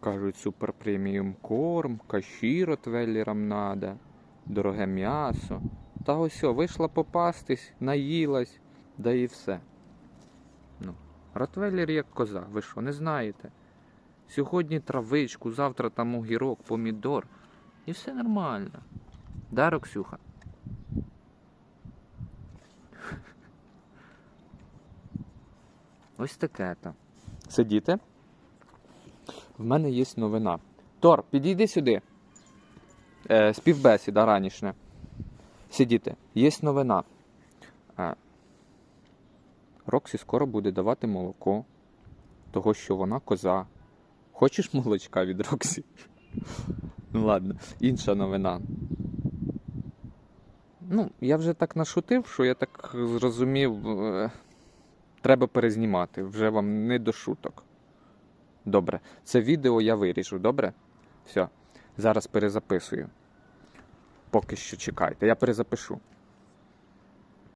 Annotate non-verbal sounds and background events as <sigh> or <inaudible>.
Кажуть, супер преміум корм, каші ротвейлерам надо, дороге м'ясо. Та ось о, вийшла попастись, наїлась, да і все. Ну, ротвейлер як коза, ви що, не знаєте? Сьогодні травичку, завтра там огірок, помідор. І все нормально. Да, Роксюха? <laughs> Ось таке то. Сидіти. В мене є новина. Тор, підійди сюди. Е, співбесіда ранішня. Сидіти. Є новина. Е, Роксі скоро буде давати молоко, того що вона коза. Хочеш молочка від Роксі? <laughs> Ну ладно, інша новина. Ну, я вже так нашутив, що я так зрозумів, е, треба перезнімати. Вже вам не до шуток. Добре, це відео я виріжу, добре? Все, зараз перезаписую. Поки що чекайте, я перезапишу.